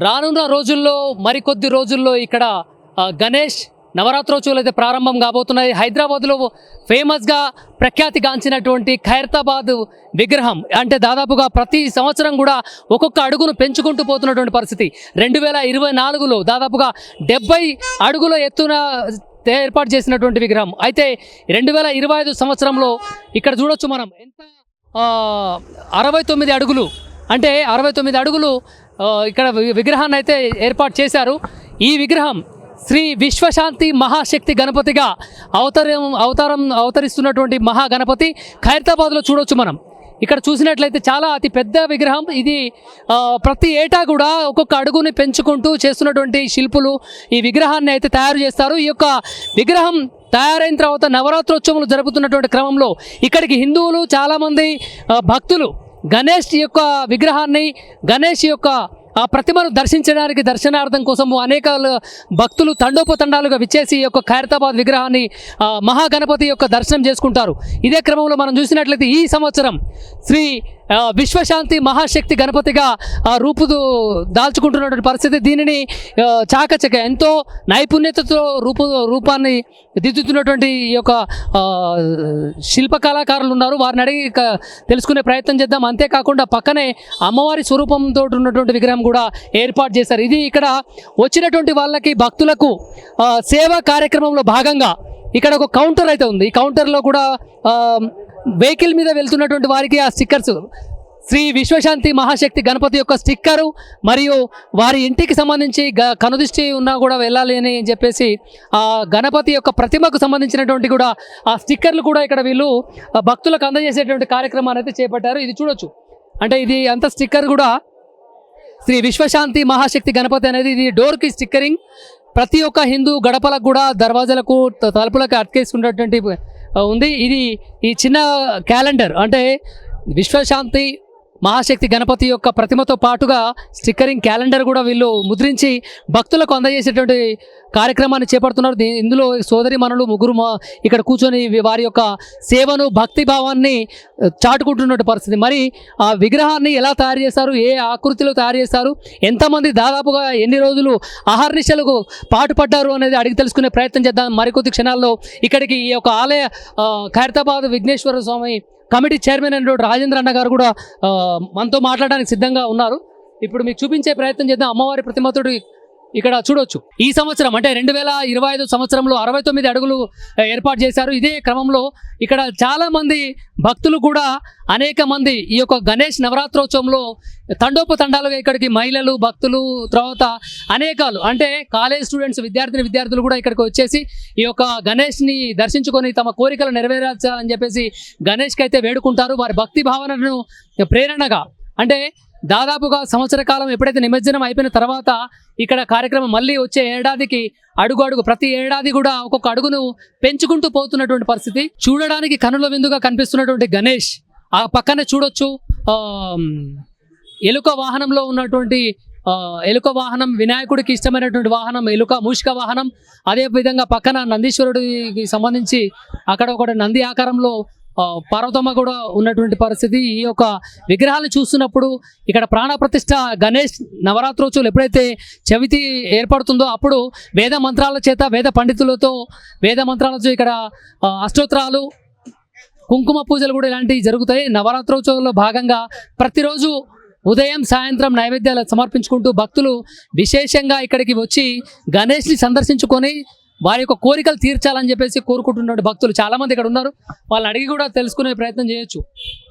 రానున్న రోజుల్లో మరికొద్ది రోజుల్లో ఇక్కడ గణేష్ నవరాత్రోత్సవాలు అయితే ప్రారంభం కాబోతున్నాయి. హైదరాబాద్లో ఫేమస్గా ప్రఖ్యాతిగాంచినటువంటి ఖైరతాబాద్ విగ్రహం అంటే దాదాపుగా ప్రతి సంవత్సరం కూడా ఒక్కొక్క అడుగును పెంచుకుంటూ పోతున్నటువంటి పరిస్థితి. రెండు వేల ఇరవై నాలుగులో దాదాపుగా డెబ్బై అడుగుల ఎత్తున ఏర్పాటు చేసినటువంటి విగ్రహం. అయితే రెండు వేల ఇరవై ఐదు సంవత్సరంలో ఇక్కడ చూడొచ్చు మనం ఎంత అరవై తొమ్మిది అడుగులు. అంటే అరవై తొమ్మిది అడుగులు ఇక్కడ విగ్రహాన్ని అయితే ఏర్పాటు చేశారు. ఈ విగ్రహం శ్రీ విశ్వశాంతి మహాశక్తి గణపతిగా అవతరం అవతారం అవతరిస్తున్నటువంటి మహాగణపతి ఖైరతాబాద్లో చూడొచ్చు మనం. ఇక్కడ చూసినట్లయితే చాలా అతి పెద్ద విగ్రహం. ఇది ప్రతి ఏటా కూడా ఒక్కొక్క అడుగుని పెంచుకుంటూ చేస్తున్నటువంటి శిల్పులు ఈ విగ్రహాన్ని అయితే తయారు చేస్తారు. ఈ యొక్క విగ్రహం తయారైన తర్వాత నవరాత్రోత్సవాలు జరుపుతున్నటువంటి క్రమంలో ఇక్కడికి హిందువులు చాలామంది భక్తులు గణేష్ యొక్క విగ్రహాన్ని గణేష్ యొక్క ఆ ప్రతిమను దర్శించడానికి దర్శనార్థం కోసము అనేక భక్తులు తండోపతండాలుగా విచ్చేసి ఈ యొక్క ఖైరతాబాద్ విగ్రహాన్ని మహాగణపతి యొక్క దర్శనం చేసుకుంటారు. ఇదే క్రమంలో మనం చూసినట్లయితే ఈ సంవత్సరం శ్రీ విశ్వశాంతి మహాశక్తి గణపతిగా ఆ, రూపుదు దాల్చుకుంటున్నటువంటి పరిస్థితి. దీనిని చాకచక ఎంతో నైపుణ్యతతో రూపు రూపాన్ని దిద్దుతున్నటువంటి ఈ యొక్క శిల్పకళాకారులు శిల్ప కళాకారులు ఉన్నారు. వారిని అడిగి తెలుసుకునే ప్రయత్నం చేద్దాం. అంతేకాకుండా పక్కనే అమ్మవారి స్వరూపంతో ఉన్నటువంటి విగ్రహం కూడా ఏర్పాటు చేశారు. ఇది ఇక్కడ వచ్చినటువంటి వాళ్ళకి భక్తులకు సేవా కార్యక్రమంలో భాగంగా ఇక్కడ ఒక కౌంటర్ అయితే ఉంది. ఈ కౌంటర్లో కూడా వెహికల్ మీద వెళ్తున్నటువంటి వారికి ఆ స్టిక్కర్స్. శ్రీ విశ్వశాంతి మహాశక్తి గణపతి యొక్క స్టిక్కరు మరియు వారి ఇంటికి సంబంధించి గ కనుదృష్టి ఉన్నా కూడా వెళ్ళాలి అని చెప్పేసి ఆ గణపతి యొక్క ప్రతిమకు సంబంధించినటువంటి కూడా ఆ స్టిక్కర్లు కూడా ఇక్కడ వీళ్ళు భక్తులకు అందజేసేటువంటి కార్యక్రమాన్ని అయితే చేపట్టారు. ఇది చూడొచ్చు. అంటే ఇది అంత స్టిక్కర్ కూడా శ్రీ విశ్వశాంతి మహాశక్తి గణపతి అనేది ఇది డోర్కి స్టిక్కరింగ్. ప్రతి ఒక్క హిందూ గడపలకు కూడా దర్వాజలకు త- తలుపులకు అట్కేసుకున్నటువంటి ఉంది. ఇది ఈ చిన్న క్యాలెండర్. అంటే విశ్వశాంతి మహాశక్తి గణపతి యొక్క ప్రతిమతో పాటుగా స్టిక్కరింగ్ క్యాలెండర్ కూడా వీళ్ళు ముద్రించి భక్తులకు అందజేసేటువంటి కార్యక్రమాన్ని చేపడుతున్నారు. దీ- ఇందులో సోదరి మనులు ముగ్గురు మా- ఇక్కడ కూర్చొని వారి యొక్క సేవను భక్తి భావాన్ని చాటుకుంటున్నటువంటి పరిస్థితి. మరి ఆ విగ్రహాన్ని ఎలా తయారు చేస్తారు? ఏ ఆకృతిలో తయారు చేస్తారు? ఎంతమంది దాదాపుగా ఎన్ని రోజులు అహర్నిశలకు పాటుపడ్డారు అనేది అడిగి తెలుసుకునే ప్రయత్నం చేద్దాం. మరికొద్ది క్షణాల్లో ఇక్కడికి ఈ యొక్క ఆలయ ఖైరతాబాద్ విఘ్నేశ్వర స్వామి కమిటీ చైర్మన్ అయినటువంటి రాజేంద్ర అన్న గారు కూడా మనతో మాట్లాడడానికి సిద్ధంగా ఉన్నారు. ఇప్పుడు మీకు చూపించే ప్రయత్నం చేద్దాం. అమ్మవారి ప్రతిమతోటి ఇక్కడ చూడొచ్చు. ఈ సంవత్సరం అంటే రెండు వేల ఇరవై ఐదు సంవత్సరంలో అరవై తొమ్మిది అడుగులు ఏర్పాటు చేశారు. ఇదే క్రమంలో ఇక్కడ చాలా మంది భక్తులు కూడా అనేక మంది ఈ యొక్క గణేష్ నవరాత్రోత్సవంలో తండోపతండాలుగా ఇక్కడికి మహిళలు భక్తులు తర్వాత అనేకాలు అంటే కాలేజ్ స్టూడెంట్స్ విద్యార్థిని విద్యార్థులు కూడా ఇక్కడికి వచ్చేసి ఈ యొక్క గణేష్ని దర్శించుకొని తమ కోరికలు నెరవేర్చాలని చెప్పేసి గణేష్కి అయితే వేడుకుంటారు. వారి భక్తి భావనను ప్రేరణగా అంటే దాదాపుగా సంవత్సర కాలం ఎప్పుడైతే నిమజ్జనం అయిపోయిన తర్వాత ఇక్కడ కార్యక్రమం మళ్ళీ వచ్చే ఏడాదికి అడుగు అడుగు ప్రతి ఏడాది కూడా ఒక్కొక్క అడుగును పెంచుకుంటూ పోతున్నటువంటి పరిస్థితి. చూడడానికి కనుల విందుగా కనిపిస్తున్నటువంటి గణేష్ ఆ పక్కనే చూడొచ్చు ఎలుక వాహనంలో ఉన్నటువంటి ఎలుక వాహనం వినాయకుడికి ఇష్టమైనటువంటి వాహనం ఎలుక మూషిక వాహనం అదే విధంగా పక్కన నందీశ్వరుడికి సంబంధించి అక్కడ ఒకటి నంది ఆకారంలో పార్వతమ్మ కూడా ఉన్నటువంటి పరిస్థితి. ఈ యొక్క విగ్రహాలు చూస్తున్నప్పుడు ఇక్కడ ప్రాణప్రతిష్ట గణేష్ నవరాత్రోత్సవాలు ఎప్పుడైతే చవితి ఏర్పడుతుందో అప్పుడు వేద మంత్రాల చేత వేద పండితులతో వేద మంత్రాలతో ఇక్కడ అష్టోత్తరాలు కుంకుమ పూజలు కూడా ఇలాంటివి జరుగుతాయి. నవరాత్రోత్సవంలో భాగంగా ప్రతిరోజు ఉదయం సాయంత్రం నైవేద్యాలు సమర్పించుకుంటూ భక్తులు విశేషంగా ఇక్కడికి వచ్చి గణేష్ని సందర్శించుకొని వారి యొక్క కోరికలు తీర్చాలని చెప్పేసి కోరుకుంటున్న భక్తులు చాలా మంది ఇక్కడ ఉన్నారు వాళ్ళని అడిగి కూడా తెలుసుకునే ప్రయత్నం చేయొచ్చు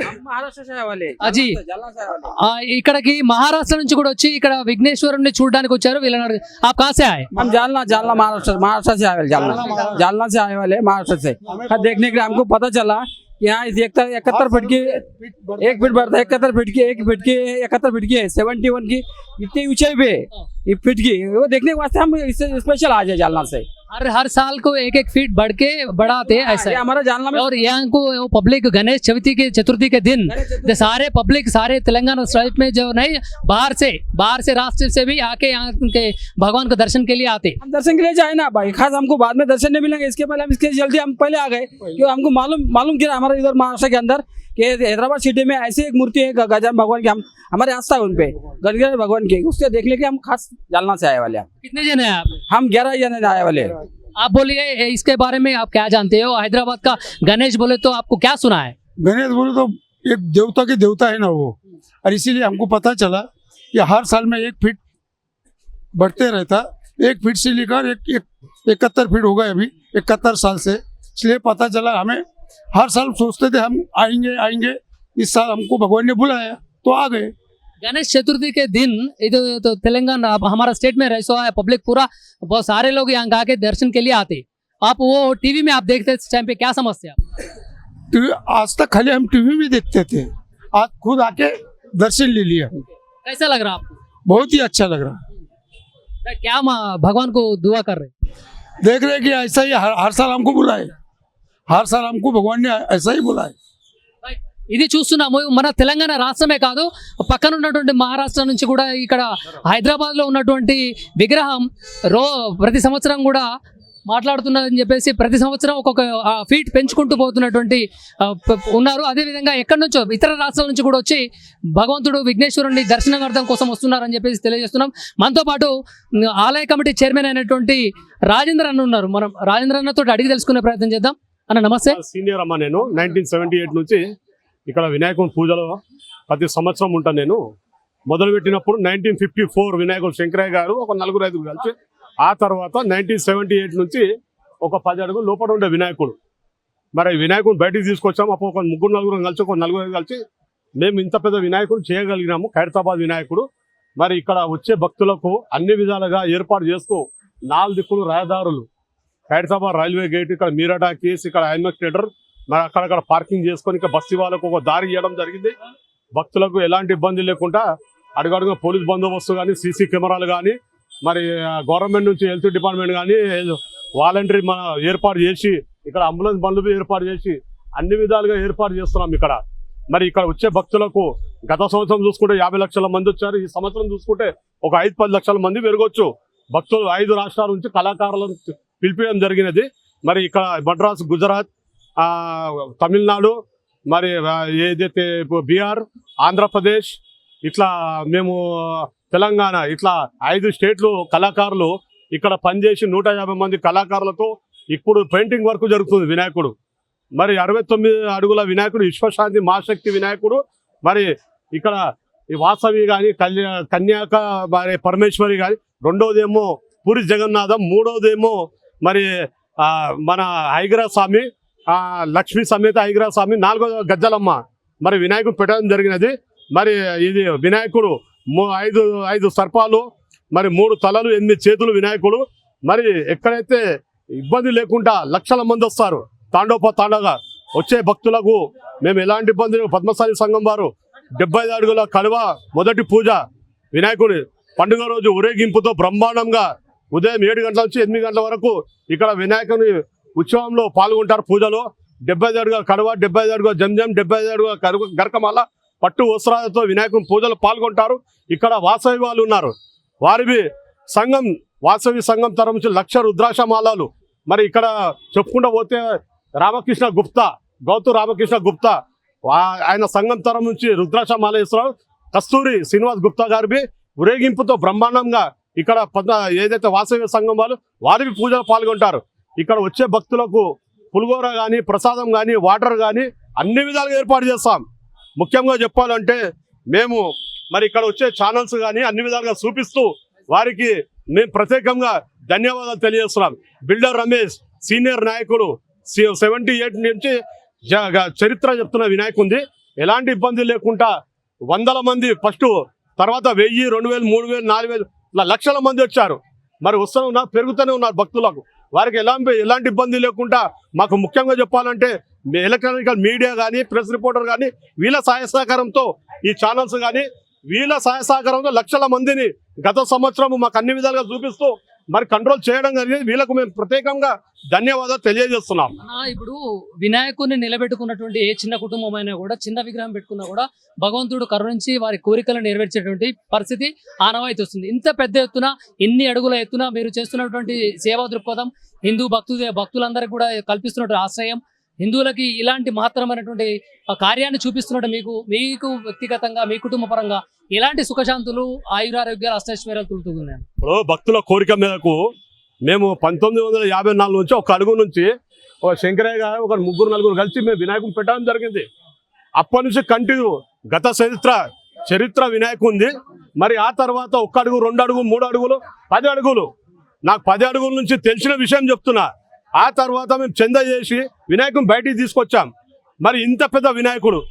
हम महाराष्ट्र से है वाले अजी। जलना से है वाले ఆ, ఇక్కడికి మహారాష్ట్ర నుంచి కూడా వచ్చి ఇక్కడ విఘ్నేశ్వరుని చూడడానికి వచ్చారు వీళ్ళని అడిగి ఆ కాసే ఆయ్ हम जालना जालना महाराष्ट्र महाराष्ट्र से आए वाले जालना जालना से आए वाले महाराष्ट्र से हाँ, देखने के लिए हमको पता चला कि यहाँ इस इकहत्तर इकहत्तर फीट की एक फीट बढ़ता है इकहत्तर फीट की एक फीट की इकहत्तर फीट की है सेवेंटी वन की इतनी ऊंचाई पे ये फीट की वो देखने के वास्ते हम इससे स्पेशल आ जाए जालना से हर हर साल को एक एक फीट बढ़ के बढ़ाते ऐसा ये हमारा जानना में और यहाँ को वो पब्लिक गणेश चौथी के चतुर्थी के दिन सारे पब्लिक सारे तेलंगाना स्टेट में जो नहीं बाहर से बाहर से राष्ट्र से भी आके यहाँ के भगवान को दर्शन के लिए आते हम दर्शन के लिए जाए ना भाई। खास हमको बाद में दर्शन नहीं मिलेंगे इसके पहले हम इसके जल्दी हम पहले आ गए। क्यों हमको मालूम मालूम किया हमारे इधर महाराष्ट्र के अंदर कि हैदराबाद सिटी में ऐसी एक मूर्ति है ग- गजानन भगवान की। हम हमारे आस्था है उनपे। गणगण भगवान की। उससे देखने के हम खास जालना से आए वाले हैं। कितने जने हैं आप? हम ग्यारह जने आए वाले हैं। आप बोलिए इसके बारे में आप क्या जानते हो? हैदराबाद का गणेश बोले तो आपको क्या सुना है? गणेश बोले तो एक देवता के देवता है ना वो। और इसीलिए हमको पता चला कि हर साल में एक फीट बढ़ते रहता। एक फीट से लेकर एक, इकहत्तर फीट हो गए अभी, इकहत्तर साल से। इसलिए पता चला हमें, हर साल सोचते थे हम आएँगे आएँगे। इस साल हमको भगवान ने बुलाया तो आ गए। गणेश चतुर्थी के दिन इधर तो तेलंगाना हमारा स्टेट में रह है पब्लिक पूरा बहुत सारे लोग यहाँ आके दर्शन के लिए आते। आप वो टीवी में आप देखते इस टाइम पे क्या समझते आप? आज तक खाली हम टीवी में देखते थे। आज खुद आके दर्शन ले लिया कैसा लग रहा है आपको? बहुत ही अच्छा लग रहा। क्या भगवान को दुआ कर रहे देख रहे हैं कि ऐसा ही हर, हर साल हमको बुलाए। हर साल हमको भगवान ने ऐसा ही बुलाए। ఇది చూస్తున్నాము. మన తెలంగాణ రాష్ట్రమే కాదు పక్కన ఉన్నటువంటి మహారాష్ట్ర నుంచి కూడా ఇక్కడ హైదరాబాద్లో ఉన్నటువంటి విగ్రహం రో ప్రతి సంవత్సరం కూడా మాట్లాడుతున్నదని చెప్పేసి ప్రతి సంవత్సరం ఒక్కొక్క ఫీట్ పెంచుకుంటూ పోతున్నటువంటి ఉన్నారు. అదేవిధంగా ఎక్కడి నుంచో ఇతర రాష్ట్రాల నుంచి కూడా వచ్చి భగవంతుడు విఘ్నేశ్వరుని దర్శనార్థం కోసం వస్తున్నారని చెప్పేసి తెలియజేస్తున్నాం. మనతో పాటు ఆలయ కమిటీ చైర్మన్ అయినటువంటి రాజేంద్ర అన్న ఉన్నారు. మనం రాజేంద్ర అన్నతో అడిగి తెలుసుకునే ప్రయత్నం చేద్దాం. అన్న నమస్తే. సీనియర్ అమ్మ నేను. నైన్టీన్ సెవెంటీ ఎయిట్ నుంచి ఇక్కడ వినాయకుని పూజలో ప్రతి సంవత్సరం ఉంటాను నేను. మొదలుపెట్టినప్పుడు నైన్టీన్ ఫిఫ్టీ ఫోర్ వినాయకుడు శంకరయ్య గారు ఒక నలుగురు ఐదుగురు కలిసి ఆ తర్వాత నైన్టీన్ సెవెంటీ ఎయిట్ నుంచి ఒక పది అడుగులు లోపల ఉండే వినాయకుడు. మరి వినాయకుడు బయటికి తీసుకొచ్చాము అప్పుడు ఒక ముగ్గురు నలుగురు కలిసి ఒక నలుగురు కలిసి మేము ఇంత పెద్ద వినాయకుడు చేయగలిగినాము ఖైరతాబాద్ వినాయకుడు. మరి ఇక్కడ వచ్చే భక్తులకు అన్ని విధాలుగా ఏర్పాటు చేస్తూ నాలుగు దిక్కులు రహదారులు. ఖైరతాబాద్ రైల్వే గేట్ ఇక్కడ మీరాటా కేస్ ఇక్కడ ఐఎంఎస్ థియేటర్ అక్కడక్కడ పార్కింగ్ చేసుకొని ఇంకా బస్సు వాళ్ళకు ఒక దారి ఇవ్వడం జరిగింది. భక్తులకు ఎలాంటి ఇబ్బంది లేకుండా అడుగడుగు పోలీస్ బందోబస్తు కానీ సీసీ కెమెరాలు కానీ మరి గవర్నమెంట్ నుంచి హెల్త్ డిపార్ట్మెంట్ కానీ వాలంటరీ మన ఏర్పాటు చేసి ఇక్కడ అంబులెన్స్ బండ్లు ఏర్పాటు చేసి అన్ని విధాలుగా ఏర్పాటు చేస్తున్నాం ఇక్కడ. మరి ఇక్కడ వచ్చే భక్తులకు గత సంవత్సరం చూసుకుంటే యాభై లక్షల మంది వచ్చారు. ఈ సంవత్సరం చూసుకుంటే ఒక ఐదు పది లక్షల మంది పెరగొచ్చు. భక్తులు ఐదు రాష్ట్రాల నుంచి కళాకారులను పిలిపించడం జరిగినది. మరి ఇక్కడ మద్రాస్ గుజరాత్ తమిళనాడు మరి ఏదైతే బీహార్ ఆంధ్రప్రదేశ్ ఇట్లా మేము తెలంగాణ ఇట్లా ఐదు స్టేట్లు కళాకారులు ఇక్కడ పనిచేసి నూట యాభై మంది కళాకారులతో ఇప్పుడు పెయింటింగ్ వర్క్ జరుగుతుంది వినాయకుడు. మరి అరవై తొమ్మిది అడుగుల వినాయకుడు విశ్వశాంతి మహాశక్తి వినాయకుడు మరి ఇక్కడ ఈ వాసవి కానీ కన్యా కన్యాక మరి పరమేశ్వరి కానీ రెండవదేమో పూరి జగన్నాథం మూడవదేమో మరి మన హైగరా స్వామి లక్ష్మీ సమేత హైగ్రా స్వామి నాలుగో గజ్జలమ్మ. మరి వినాయకుడు పెట్టడం జరిగినది. మరి ఇది వినాయకుడు మూ- ఐదు ఐదు సర్పాలు మరి మూడు తలలు ఎనిమిది చేతులు వినాయకుడు. మరి ఎక్కడైతే ఇబ్బంది లేకుండా లక్షల మంది వస్తారు తాండోప తాండగా వచ్చే భక్తులకు మేము ఎలాంటి ఇబ్బంది పద్మశాలి సంఘం వారు డెబ్బై ఐదు అడుగుల కలువ మొదటి పూజ వినాయకుడి పండుగ రోజు ఊరేగింపుతో బ్రహ్మాండంగా ఉదయం ఏడు గంటల నుంచి ఎనిమిది గంటల వరకు ఇక్కడ వినాయకుని ఉత్సవంలో పాల్గొంటారు పూజలో. డెబ్బై ఐదుగా కడవ డెబ్బై ఐదుగా జంజం డెబ్బై ఐదుగా గరకమాల పట్టు వస్త్రాలతో వినాయకుని పూజలు పాల్గొంటారు. ఇక్కడ వాసవి వాళ్ళు ఉన్నారు. వారివి సంఘం వాసవి సంఘం తరం నుంచి లక్ష రుద్రాక్షమాలాలు. మరి ఇక్కడ చెప్పుకుంటూ పోతే రామకృష్ణ గుప్తా గౌతు రామకృష్ణ గుప్తా. వా- ఆయన సంఘం తరం నుంచి రుద్రాక్షమాల ఇస్తున్నారు కస్తూరి శ్రీనివాస్ గుప్తా గారివి ఊరేగింపుతో బ్రహ్మాండంగా ఇక్కడ ఏదైతే వాసవి సంఘం వాళ్ళు వారివి పూజలు పాల్గొంటారు. ఇక్కడ వచ్చే భక్తులకు పులిగోర కానీ ప్రసాదం కానీ వాటర్ కానీ అన్ని విధాలుగా ఏర్పాటు చేస్తాం. ముఖ్యంగా చెప్పాలంటే మేము మరి ఇక్కడ వచ్చే ఛానల్స్ కానీ అన్ని విధాలుగా చూపిస్తూ వారికి మేము ప్రత్యేకంగా ధన్యవాదాలు తెలియజేస్తున్నాం. బిల్డర్ రమేష్ సీనియర్ నాయకుడు సెవెంటీ ఎయిట్ నుంచి జ- గ- చరిత్ర చెప్తున్న వినాయకుంది. ఎలాంటి ఇబ్బంది లేకుండా వందల మంది ఫస్ట్ తర్వాత వెయ్యి రెండు వేలు మూడు వేలు నాలుగు వేలు లక్షల మంది వచ్చారు. మరి వస్తూనే ఉన్నారు పెరుగుతూనే ఉన్నారు భక్తులకు. వారికి ఎలాంటి ఎలాంటి ఇబ్బంది లేకుండా మాకు ముఖ్యంగా చెప్పాలంటే ఎలక్ట్రానికల్ మీడియా కానీ ప్రెస్ రిపోర్టర్ కానీ వీళ్ళ సహాయ సహకారంతో ఈ ఛానల్స్ కానీ వీళ్ళ సహాయ సహకారంతో లక్షల మందిని గత సంవత్సరం మాకు అన్ని విధాలుగా చూపిస్తూ మరి కంట్రోల్ చేయడం జరిగింది వీళ్ళకు మేము ప్రత్యేకంగా ధన్యవాదాలు తెలియజేస్తున్నాం. ఇప్పుడు వినాయకుడిని నిలబెట్టుకున్నటువంటి ఏ చిన్న కుటుంబం అయినా కూడా చిన్న విగ్రహం పెట్టుకున్నా కూడా భగవంతుడు కరుణించి వారి కోరికలను నెరవేర్చేటువంటి పరిస్థితి ఆనవాయితీ వస్తుంది. ఇంత పెద్ద ఎత్తున ఇన్ని అడుగుల ఎత్తున మీరు చేస్తున్నటువంటి సేవా దృక్పథం హిందూ భక్తు భక్తులందరికీ కూడా కల్పిస్తున్నటువంటి ఆశ్రయం హిందువులకి ఇలాంటి మహత్తరమైనటువంటి కార్యాన్ని చూపిస్తున్నట్టు మీకు మీకు వ్యక్తిగతంగా మీ కుటుంబ పరంగా ఎలాంటి సుఖశాంతులు ఆయురారోగ్యాలు అష్టైశ్వర్యాలు తులుతున్నాయి ఇప్పుడు భక్తుల కోరిక మేరకు మేము పంతొమ్మిది వందల యాభై నాలుగు నుంచి ఒక అడుగు నుంచి ఒక శంకరయ్య గారు ఒక ముగ్గురు నలుగురు కలిసి మేము వినాయకుని పెట్టడం జరిగింది. అప్పటి నుంచి కంటిన్యూ గత చరిత్ర చరిత్ర వినాయకు ఉంది. మరి ఆ తర్వాత ఒక్క అడుగు రెండు అడుగు మూడు అడుగులు పది అడుగులు. నాకు పది అడుగుల నుంచి తెలిసిన విషయం చెప్తున్నా. ఆ తర్వాత మేము చంద చేసి వినాయకుని బయటికి తీసుకొచ్చాం. మరి ఇంత పెద్ద వినాయకుడు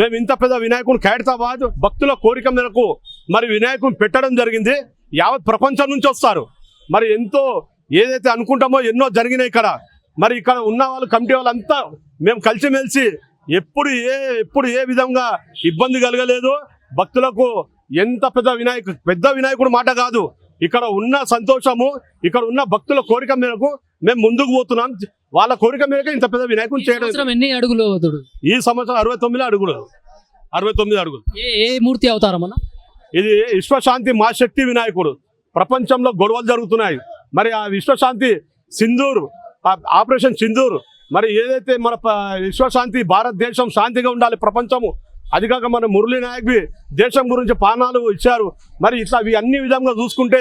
మేము ఇంత పెద్ద వినాయకుడు ఖైరతాబాద్ భక్తుల కోరిక మేరకు మరి వినాయకుని పెట్టడం జరిగింది. యావత్ ప్రపంచం నుంచి వస్తారు. మరి ఎంతో ఏదైతే అనుకుంటామో ఎన్నో జరిగినాయి ఇక్కడ. మరి ఇక్కడ ఉన్న వాళ్ళు కమిటీ వాళ్ళంతా మేము కలిసిమెలిసి ఎప్పుడు ఏ ఎప్పుడు ఏ విధంగా ఇబ్బంది కలగలేదు. భక్తులకు ఎంత పెద్ద వినాయకు పెద్ద వినాయకుడు మాట కాదు. ఇక్కడ ఉన్న సంతోషము ఇక్కడ ఉన్న భక్తుల కోరిక మేరకు మేము ముందుకు పోతున్నాం. వాళ్ళ కోరిక మేరకు ఇంత పెద్ద వినాయకుని చేయడం. ఎన్ని అడుగులు ఈ సంవత్సరం అరవై తొమ్మిది అడుగులు. అరవై తొమ్మిది అడుగులు. ఏ ఏ మూర్తి అవతారం అన్న ఇది విశ్వశాంతి మహాశక్తి వినాయకుడు. ప్రపంచంలో గొడవలు జరుగుతున్నాయి. మరి ఆ విశ్వశాంతి సింధూర్ ఆపరేషన్ సింధూర్ మరి ఏదైతే మన విశ్వశాంతి భారతదేశం శాంతిగా ఉండాలి ప్రపంచము అది కాక మన మురళీ నాయక్ దేశం గురించి పానాలు ఇచ్చారు. మరి ఇట్లా అన్ని విధంగా చూసుకుంటే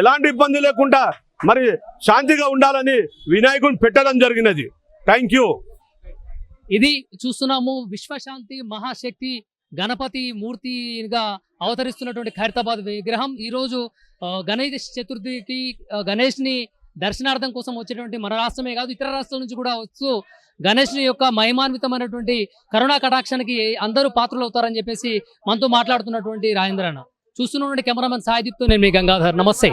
ఎలాంటి ఇబ్బంది లేకుండా మరి శాంతిగా ఉండాలని వినాయకుని పెట్టడం జరిగినది. Thank you. ఇది చూస్తున్నాము విశ్వశాంతి మహాశక్తి గణపతి మూర్తిగా అవతరిస్తున్నటువంటి ఖైరతాబాద్ విగ్రహం ఈ రోజు గణేష్ చతుర్థికి గణేష్ని గణేష్ని దర్శనార్థం కోసం వచ్చేటువంటి మన రాష్ట్రమే కాదు ఇతర రాష్ట్రాల నుంచి కూడా వస్తూ గణేష్ యొక్క మహిమాన్వితమైనటువంటి కరుణా కటాక్షానికి అందరూ పాత్రలు అవుతారని చెప్పేసి మనతో మాట్లాడుతున్నటువంటి రాజేంద్ర అన్న చూస్తున్నటువంటి కెమెరామెన్ సాయిదీప్తో నేను మీ గంగాధర్. నమస్తే.